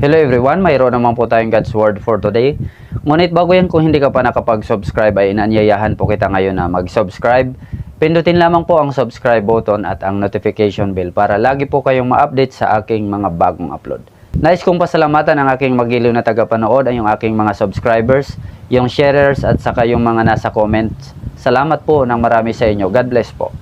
Hello everyone, mayroon naman po tayong God's Word for today. Ngunit bago yan, kung hindi ka pa nakapag-subscribe ay inanyayahan po kita ngayon na mag-subscribe. Pindutin lamang po ang subscribe button at ang notification bell para lagi po kayong ma-update sa aking mga bagong upload. Nais kong pasalamatan ang aking magiliw na tagapanood, ay yung aking mga subscribers, yung sharers at saka yung mga nasa comments. Salamat po ng marami sa inyo. God bless po.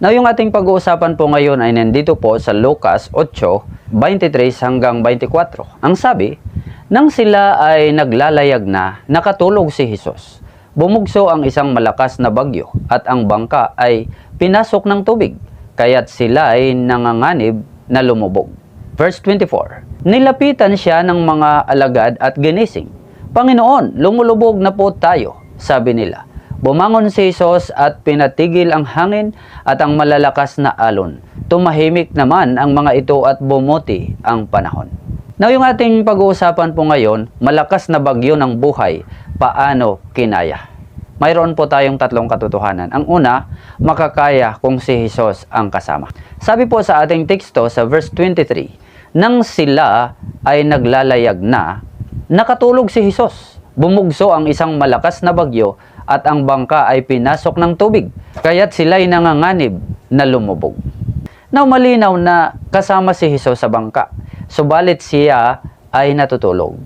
Now, yung ating pag-uusapan po ngayon ay nandito po sa Lucas 8, 23 hanggang 24. Ang sabi, nang sila ay naglalayag na, nakatulog si Jesus. Bumugso ang isang malakas na bagyo at ang bangka ay pinasok ng tubig, kaya't sila ay nanganganib na lumubog. Verse 24, Nilapitan siya ng mga alagad at ginising. Panginoon, lumulubog na po tayo, sabi nila. Bumangon si Jesus at pinatigil ang hangin at ang malalakas na alon. Tumahimik naman ang mga ito at bumuti ang panahon. Now yung ating pag-uusapan po ngayon, malakas na bagyo ng buhay, paano kinaya? Mayroon po tayong tatlong katotohanan. Ang una, makakaya kung si Jesus ang kasama. Sabi po sa ating teksto sa verse 23, Nang sila ay naglalayag na, nakatulog si Jesus. Bumugso ang isang malakas na bagyo at ang bangka ay pinasok ng tubig, kaya't sila'y nanganganib na lumubog. Now malinaw na kasama si Jesus sa bangka, subalit siya ay natutulog.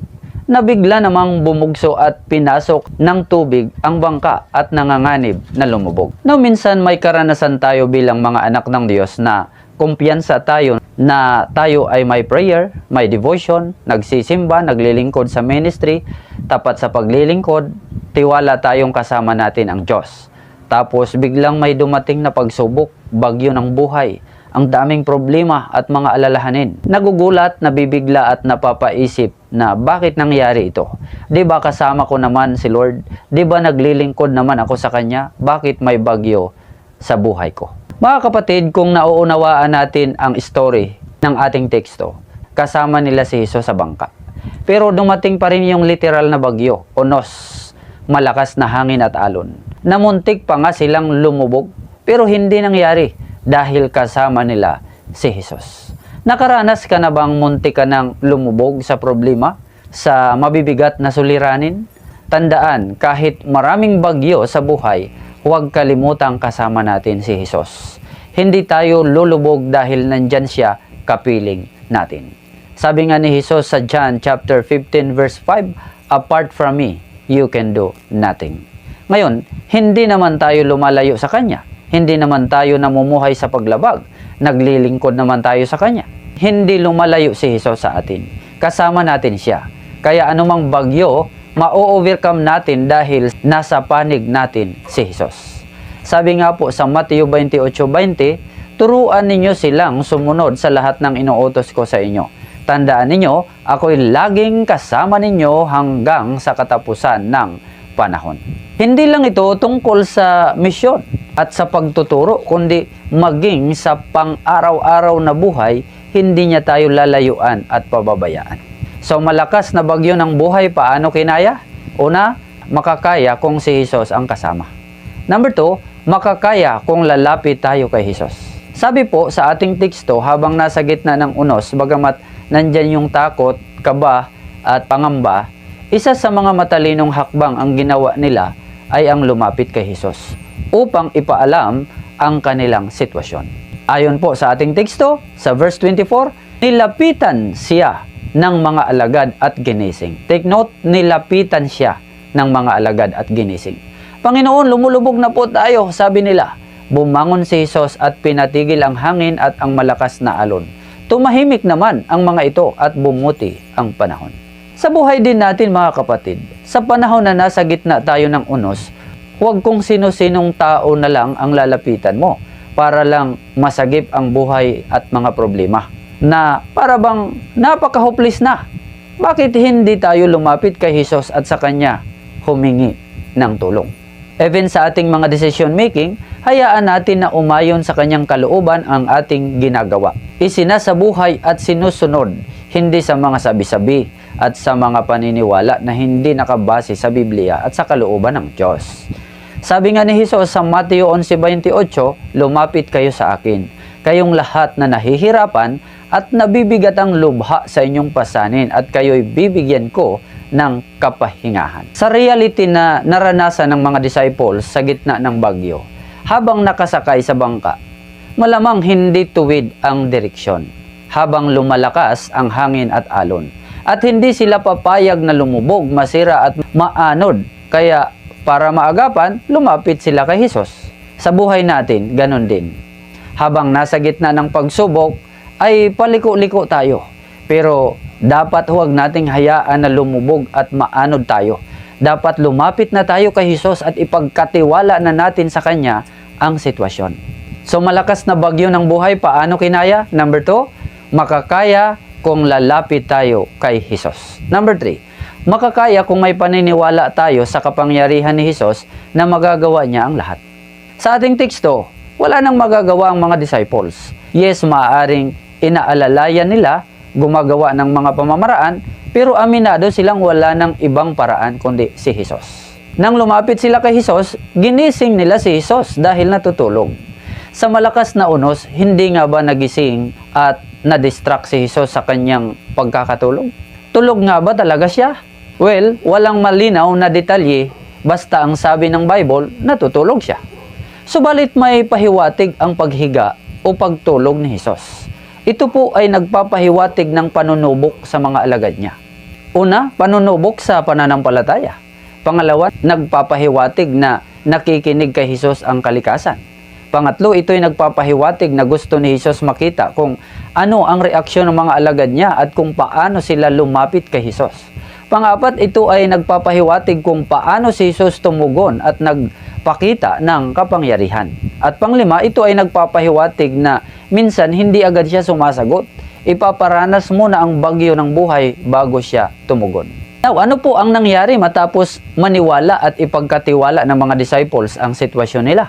Nabigla namang bumugso at pinasok ng tubig ang bangka at nanganganib na lumubog. Now minsan may karanasan tayo bilang mga anak ng Diyos na kumpiyansa tayo na tayo ay may prayer, may devotion, nagsisimba, naglilingkod sa ministry, tapat sa paglilingkod, tiwala tayong kasama natin ang Diyos. Tapos biglang may dumating na pagsubok, bagyo ng buhay, ang daming problema at mga alalahanin. Nagugulat, nabibigla at napapaisip na bakit nangyari ito? 'Di ba kasama ko naman si Lord? 'Di ba naglilingkod naman ako sa kanya? Bakit may bagyo sa buhay ko? Mga kapatid, kung nauunawaan natin ang story ng ating teksto, kasama nila si Jesus sa bangka. Pero dumating pa rin yung literal na bagyo, onos, malakas na hangin at alon. Namuntik pa nga silang lumubog, pero hindi nangyari dahil kasama nila si Jesus. Nakaranas ka na bang muntik ka ng lumubog sa problema, sa mabibigat na suliranin? Tandaan, kahit maraming bagyo sa buhay, huwag kalimutang kasama natin si Jesus. Hindi tayo lulubog dahil nandyan siya kapiling natin. Sabi nga ni Jesus sa John chapter 15 verse 5, Apart from me, you can do nothing. Ngayon, hindi naman tayo lumalayo sa Kanya. Hindi naman tayo namumuhay sa paglabag. Naglilingkod naman tayo sa Kanya. Hindi lumalayo si Jesus sa atin. Kasama natin siya. Kaya anumang bagyo, ma-overcome natin dahil nasa panig natin si Jesus. Sabi nga po sa Mateo 28.20, Turuan ninyo silang sumunod sa lahat ng inuutos ko sa inyo. Tandaan ninyo, ako'y laging kasama ninyo hanggang sa katapusan ng panahon. Hindi lang ito tungkol sa misyon at sa pagtuturo, kundi maging sa pang-araw-araw na buhay, hindi niya tayo lalayuan at pababayaan. So malakas na bagyo ng buhay, paano kinaya? Una, makakaya kung si Jesus ang kasama. Number two, makakaya kung lalapit tayo kay Jesus. Sabi po sa ating teksto, habang nasa gitna ng unos, bagamat nandyan yung takot, kaba, at pangamba, isa sa mga matalinong hakbang ang ginawa nila ay ang lumapit kay Jesus upang ipaalam ang kanilang sitwasyon. Ayon po sa ating teksto, sa verse 24, nilapitan siya ng mga alagad at ginising. Take note, nilapitan siya ng mga alagad at ginising. Panginoon, lumulubog na po tayo, sabi nila. Bumangon si Jesus at pinatigil ang hangin at ang malakas na alon. Tumahimik naman ang mga ito at bumuti ang panahon. Sa buhay din natin mga kapatid, sa panahon na nasa gitna tayo ng unos, huwag kung sino-sinong tao na lang ang lalapitan mo para lang masagip ang buhay at mga problema na para bang napaka-hopeless na. Bakit hindi tayo lumapit kay Jesus at sa Kanya humingi ng tulong? Even sa ating mga decision making, hayaan natin na umayon sa kanyang kalooban ang ating ginagawa. Isinasabuhay at sinusunod, hindi sa mga sabi-sabi at sa mga paniniwala na hindi nakabase sa Biblia at sa kalooban ng Diyos. Sabi nga ni Jesus sa Mateo 11.28, Lumapit kayo sa akin. kayong lahat na nahihirapan at nabibigat ang lubha sa inyong pasanin at kayo'y bibigyan ko ng kapahingahan. Sa reality na naranasan ng mga disciples sa gitna ng bagyo, habang nakasakay sa bangka, malamang hindi tuwid ang direksyon habang lumalakas ang hangin at alon. At hindi sila papayag na lumubog, masira at maanod. Kaya para maagapan, lumapit sila kay Jesus. Sa buhay natin, ganun din. Habang nasa gitna ng pagsubok, ay paliko-liko tayo. Pero dapat huwag nating hayaan na lumubog at maanod tayo. Dapat lumapit na tayo kay Jesus at ipagkatiwala na natin sa Kanya ang sitwasyon. So malakas na bagyo ng buhay, paano kinaya? Number two, makakaya kung lalapit tayo kay Jesus. Number three, makakaya kung may paniniwala tayo sa kapangyarihan ni Jesus na magagawa niya ang lahat. Sa ating teksto, wala nang magagawa ang mga disciples. Yes, maaaring inaalalayan nila, gumagawa ng mga pamamaraan, pero aminado silang wala ng ibang paraan kundi si Jesus. Nang lumapit sila kay Jesus, ginising nila si Jesus dahil natutulog. Sa malakas na unos, hindi nga ba nagising at na-distract si Jesus sa kanyang pagkakatulog? Tulog nga ba talaga siya? Well, walang malinaw na detalye, basta ang sabi ng Bible, natutulog siya. Subalit may pahiwatig ang paghiga o pagtulog ni Jesus. Ito po ay nagpapahiwatig ng panunubok sa mga alagad niya. Una, panunubok sa pananampalataya. Pangalawa, nagpapahiwatig na nakikinig kay Jesus ang kalikasan. Pangatlo, ito'y nagpapahiwatig na gusto ni Jesus makita kung ano ang reaksyon ng mga alagad niya at kung paano sila lumapit kay Jesus. Pangapat, ito ay nagpapahiwatig kung paano si Jesus tumugon at nagpakita ng kapangyarihan. At panglima, ito ay nagpapahiwatig na minsan hindi agad siya sumasagot. Ipaparanas muna ang bagyo ng buhay bago siya tumugon. Now, ano po ang nangyari matapos maniwala at ipagkatiwala ng mga disciples ang sitwasyon nila?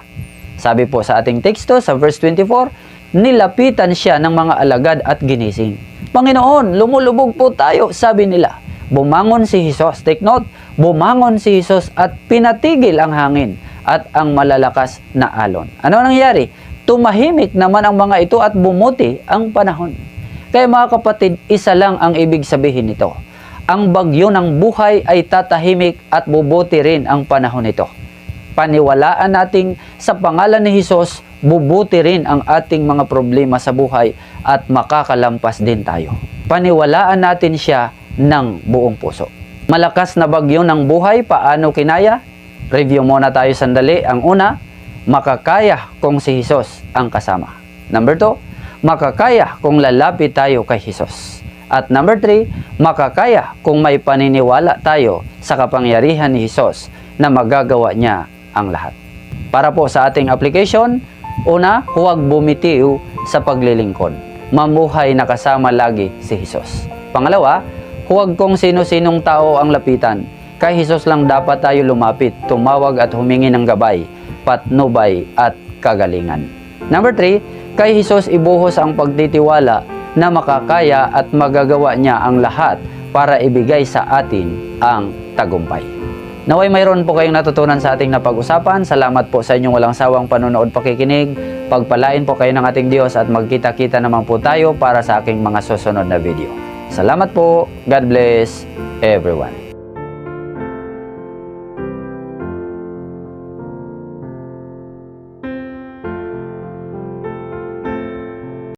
Sabi po sa ating teksto sa verse 24, nilapitan siya ng mga alagad at ginising. Panginoon, lumulubog po tayo, sabi nila. Bumangon si Jesus. Take note, bumangon si Jesus at pinatigil ang hangin at ang malalakas na alon. Ano nangyari? Tumahimik naman ang mga ito at bumuti ang panahon. Kaya mga kapatid, isa lang ang ibig sabihin nito. Ang bagyo ng buhay ay tatahimik at bubuti rin ang panahon nito. Paniwalaan nating sa pangalan ni Jesus, bubuti rin ang ating mga problema sa buhay at makakalampas din tayo. Paniwalaan natin siya ng buong puso. Malakas na bagyo ng buhay, paano kinaya? Review muna tayo sandali. Ang una, makakaya kung si Jesus ang kasama. Number two, makakaya kung lalapit tayo kay Jesus. At number three, makakaya kung may paniniwala tayo sa kapangyarihan ni Jesus na magagawa niya ang lahat. Para po sa ating application, una, huwag bumitiw sa paglilingkod. Mamuhay na kasama lagi si Jesus. Pangalawa, huwag kung sino-sinong tao ang lapitan. Kay Jesus lang dapat tayo lumapit, tumawag at humingi ng gabay, patnubay at kagalingan. Number three, kay Jesus ibuhos ang pagtitiwala na makakaya at magagawa niya ang lahat para ibigay sa atin ang tagumpay. Naway mayroon po kayong natutunan sa ating napag-usapan. Salamat po sa inyong walang sawang panonood pakikinig. Pagpalain po kayo ng ating Diyos at magkita-kita naman po tayo para sa aking mga susunod na video. Salamat po. God bless everyone.